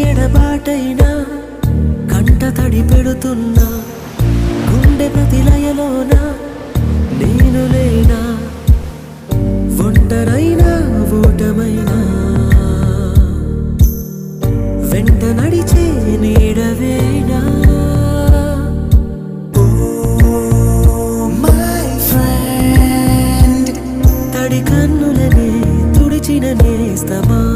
ఎడబాటైనా కంట తడి పెడుతున్నా. గుండె ప్రతిలయలోన నేను లేనా? ఒంటరైనా ఓటమైనా? వెంట నడిచే నీడవేనా. తడి కన్నులనే తుడిచిన నేస్తమా?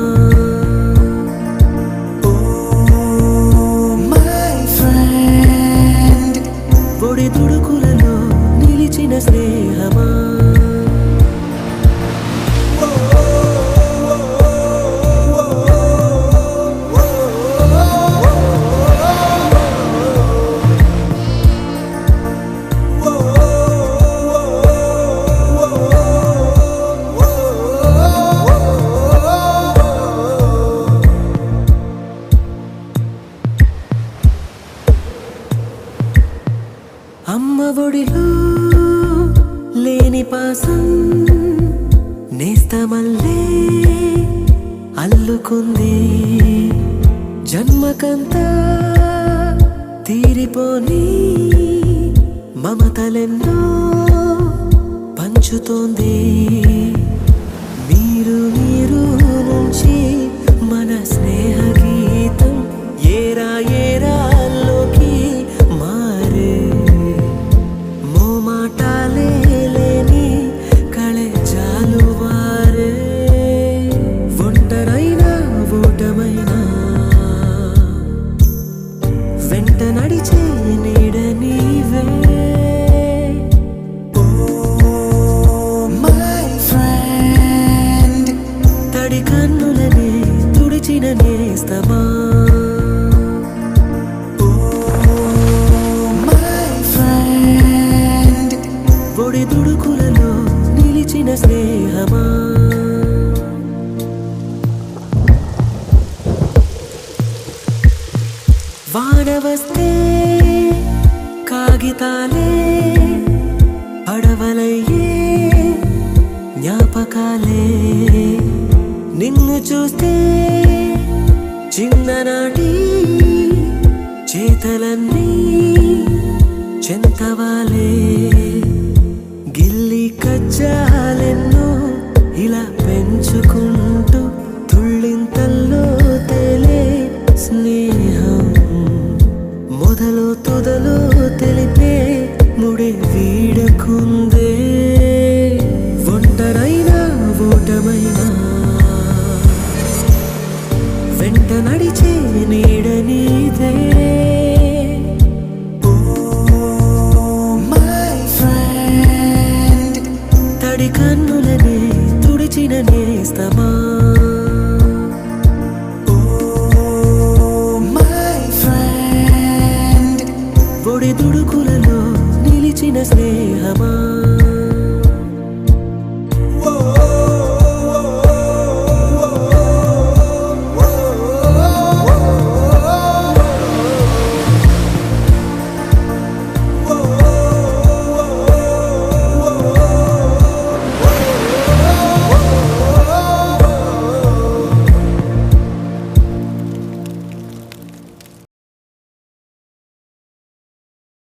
అమ్మ ఒడిలో లేని పాసం నేస్తమల్లే అల్లుకుంది జన్మకంతా తీరిపోని మమతలెన్నో పంచుతోంది. తుడిచిన నేస్తమా Oh, my friend. ఒడి దుడుకులలో నిలిచిన స్నేహమా వాన కాగితాలే పడవలయ్యే జ్ఞాపకాలే నిన్ను చూస్తే చిన్ననాటి చేతలన్నీ చెంతవాలే. గిల్లి కజ్జాలెన్నో ఇలా పెంచుకో వెంట నడిచే నీడ నీదే. Oh, తడి కన్నులనే తుడిచిన నేస్తమా. Oh, my friend. ఒడి దుడుకులలో నిలిచిన స్నేహమా.